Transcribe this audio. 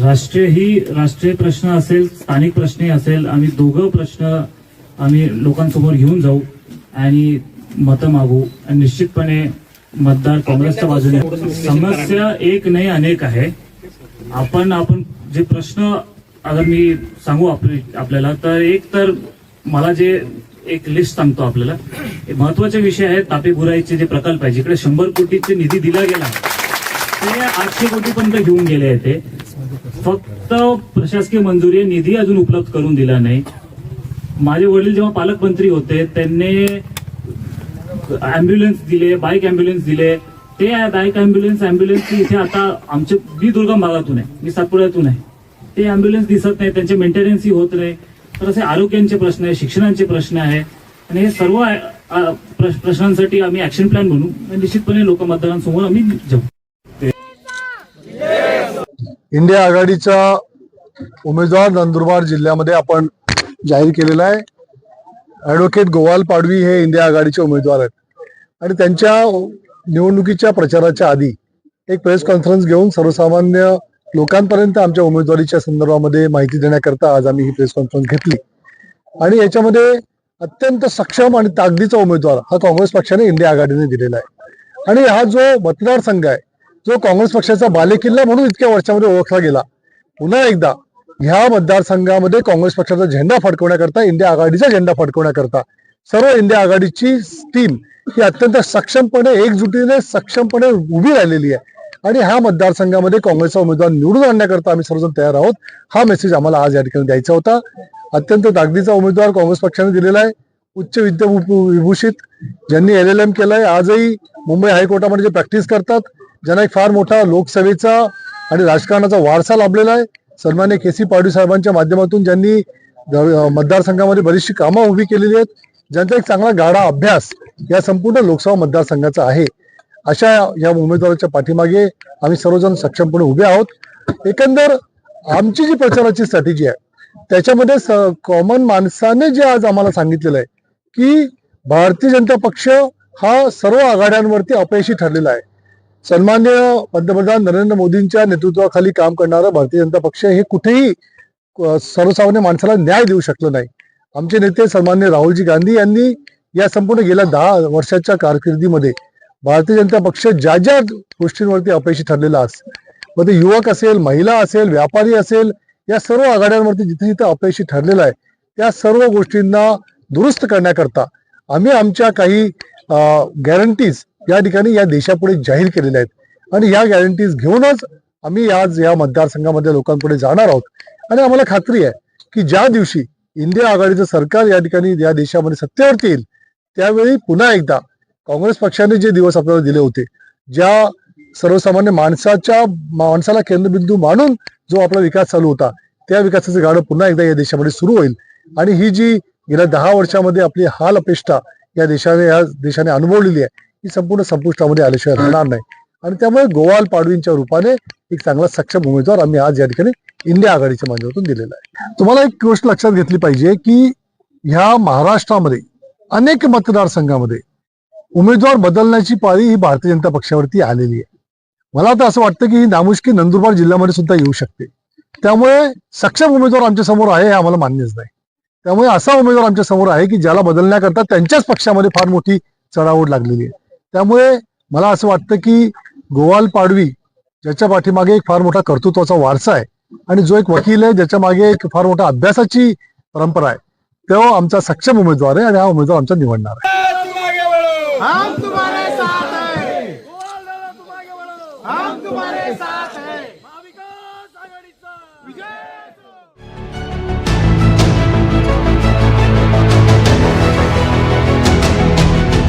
राष्ट्रीय ही राष्ट्रीय प्रश्न असेल स्थानिक प्रश्नही असेल आम्ही दोघं प्रश्न आम्ही लोकांसमोर घेऊन जाऊ आणि मतं मागू. आणि निश्चितपणे मतदार काँग्रेसच्या बाजूने समस्या एक नाही अनेक आहे. आपण आपण जे प्रश्न अगर मी सांगू आपल्याला तर एक तर मला जे एक लिस्ट सांगतो आपल्याला. हे महत्त्वाचे विषय आहेत तापे बुराईचे जे प्रकल्प आहे जिकडे शंभर कोटीचे निधी दिला गेला. ते आठशे कोटीपर्यंत घेऊन गेले आहे ते. फक्त प्रशासकीय मंजुरी निधी अजून उपलब्ध करून दिला नाही. माझे वडील जेव्हा पालकमंत्री होते त्यांनी अँब्युलन्स दिले बाईक अँब्युलन्स दिले. ते बाईक अँब्युलन्स अँब्युलन्स इथे आता आमच्या मी दुर्गम भागातून आहे मी सातपुड्यातून आहे. ते अँब्युलन्स दिसत नाही त्यांचे मेंटेनन्सही होत नाही. तर असे आरोग्यांचे प्रश्न आहे शिक्षणाचे प्रश्न आहे. आणि हे सर्व प्र- प्रश्नांसाठी आम्ही ऍक्शन प्लॅन बनवू आणि निश्चितपणे लोकमतदारांसमोर आम्ही जाऊ. इंडिया आघाडीचा उमेदवार नंदुरबार जिल्ह्यामध्ये आपण जाहीर केलेला आहे. ॲडव्होकेट गोवाल पाडवी हे इंडिया आघाडीचे उमेदवार आहेत. आणि त्यांच्या निवडणुकीच्या प्रचाराच्या आधी एक प्रेस कॉन्फरन्स घेऊन सर्वसामान्य लोकांपर्यंत आमच्या उमेदवारीच्या संदर्भामध्ये माहिती देण्याकरता आज आम्ही ही प्रेस कॉन्फरन्स घेतली. आणि याच्यामध्ये अत्यंत सक्षम आणि ताकदीचा उमेदवार हा काँग्रेस पक्षाने इंडिया आघाडीने दिलेला आहे. आणि हा जो मतदारसंघ आहे जो काँग्रेस पक्षाचा बालेकिल्ला म्हणून इतक्या वर्षामध्ये ओळखला गेला. पुन्हा एकदा ह्या मतदारसंघामध्ये काँग्रेस पक्षाचा झेंडा फडकवण्याकरता इंडिया आघाडीचा झेंडा फडकवण्याकरता सर्व इंडिया आघाडीची टीम ही अत्यंत सक्षमपणे एकजुटीने सक्षमपणे उभी राहिलेली आहे. आणि ह्या मतदारसंघामध्ये काँग्रेसचा उमेदवार निवडून आणण्याकरता आम्ही सर्वजण तयार आहोत. हा मेसेज आम्हाला आज या ठिकाणी द्यायचा होता. अत्यंत ताकदीचा उमेदवार काँग्रेस पक्षाने दिलेला आहे. उच्च विद्या विभूषित ज्यांनी एल एल एम केलंय आजही मुंबई हायकोर्टामध्ये जे प्रॅक्टिस करतात ज्यांना एक फार मोठा लोकसेवेचा आणि राजकारणाचा वारसा लाभलेला आहे. सन्मान्य के सी पाडवी साहेबांच्या माध्यमातून ज्यांनी मतदारसंघामध्ये बरीचशी कामं उभी केलेली आहेत. ज्यांचा एक चांगला गाढा अभ्यास या संपूर्ण लोकसभा मतदारसंघाचा आहे. अशा या उमेदवाराच्या पाठीमागे आम्ही सर्वजण सक्षमपणे उभे आहोत. एकंदर आमची जी प्रचाराची स्ट्रॅटेजी आहे त्याच्यामध्ये कॉमन माणसाने जे आज आम्हाला सांगितलेलं आहे की भारतीय जनता पक्ष हा सर्व आघाड्यांवरती अपयशी ठरलेला आहे. सन्मान्य पंतप्रधान नरेंद्र मोदींच्या नेतृत्वाखाली काम करणारं भारतीय जनता पक्ष हे कुठेही सर्वसामान्य माणसाला न्याय देऊ शकलं नाही. आमचे नेते सन्मान्य राहुलजी गांधी यांनी या संपूर्ण गेल्या दहा वर्षाच्या कारकिर्दीमध्ये भारतीय जनता पक्ष ज्या ज्या गोष्टींवरती अपयशी ठरलेला अस मग ते युवक असेल महिला असेल व्यापारी असेल या सर्व आघाड्यांवरती जिथे जिथे अपयशी ठरलेलं आहे त्या सर्व गोष्टींना दुरुस्त करण्याकरता आम्ही आमच्या काही गॅरंटीज या ठिकाणी या देशापुढे जाहीर केलेल्या आहेत. आणि या गॅरंटीज घेऊनच आम्ही आज या मतदारसंघामध्ये लोकांपुढे जाणार आहोत. आणि आम्हाला खात्री आहे की ज्या दिवशी इंडिया आघाडीचं सरकार या ठिकाणी या देशामध्ये सत्तेवरती येईल त्यावेळी पुन्हा एकदा काँग्रेस पक्षाने जे दिवस आपल्याला दिले होते ज्या सर्वसामान्य माणसाच्या माणसाला केंद्रबिंदू मानून जो आपला विकास चालू होता त्या विकासाचं गाडं पुन्हा एकदा या देशामध्ये सुरू होईल. आणि ही जी गेल्या दहा वर्षामध्ये आपली हाल अपेष्टा या देशाने या देशाने अनुभवलेली आहे ही संपूर्ण संपुष्टामध्ये आल्याशिवाय राहणार नाही. आणि त्यामुळे गोवाल पाडवींच्या रूपाने एक चांगला सक्षम उमेदवार आम्ही आज या ठिकाणी इंडिया आघाडीच्या माध्यमातून दिलेला आहे. तुम्हाला एक गोष्ट लक्षात घेतली पाहिजे की ह्या महाराष्ट्रामध्ये अनेक मतदारसंघामध्ये उमेदवार बदलण्याची पाळी ही भारतीय जनता पक्षावरती आलेली आहे. मला तर असं वाटतं की ही नामुष्की नंदुरबार जिल्ह्यामध्ये सुद्धा येऊ शकते. त्यामुळे सक्षम उमेदवार आमच्यासमोर आहे हे आम्हाला मान्यच नाही. त्यामुळे असा उमेदवार आमच्यासमोर आहे की ज्याला बदलण्याकरता त्यांच्याच पक्षामध्ये फार मोठी चढावड लागलेली आहे. त्यामुळे मला असं वाटतं की गोवाल पाडवी ज्याच्या पाठीमागे एक फार मोठा कर्तृत्वाचा वारसा आहे आणि जो एक वकील आहे ज्याच्या मागे एक फार मोठा अभ्यासाची परंपरा आहे तो आमचा सक्षम उमेदवार आहे आणि हा उमेदवार आमचा निवडणार आहे.